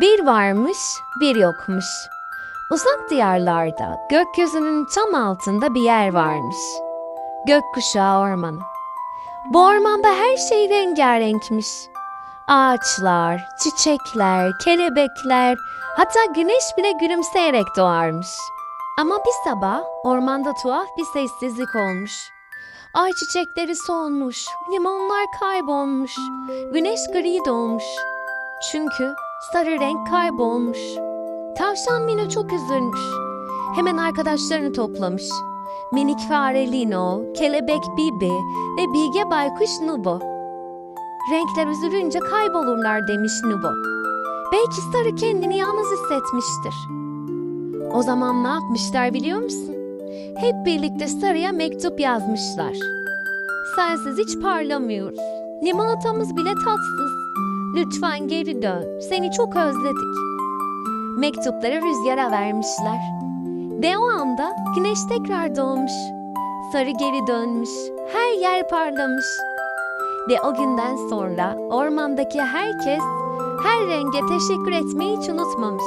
Bir varmış, bir yokmuş. Uzak diyarlarda gökyüzünün tam altında bir yer varmış. Gökkuşağı ormanı. Bu ormanda her şey rengarenkmiş. Ağaçlar, çiçekler, kelebekler, hatta güneş bile gülümseyerek doğarmış. Ama bir sabah ormanda tuhaf bir sessizlik olmuş. Ay çiçekleri solmuş, limonlar kaybolmuş, güneş gri doğmuş. Çünkü sarı renk kaybolmuş. Tavşan Mino çok üzülmüş. Hemen arkadaşlarını toplamış. Minik fare Lino, kelebek Bibi ve bilge baykuş Nubo. Renkler üzülünce kaybolurlar demiş Nubo. Belki sarı kendini yalnız hissetmiştir. O zaman ne yapmışlar biliyor musun? Hep birlikte sarıya mektup yazmışlar. Sensiz hiç parlamıyoruz. Limonatamız bile tatsız. Lütfen geri dön. Seni çok özledik. Mektupları rüzgara vermişler. Ve o anda güneş tekrar doğmuş. Sarı geri dönmüş. Her yer parlamış. Ve o günden sonra ormandaki herkes her renge teşekkür etmeyi hiç unutmamış.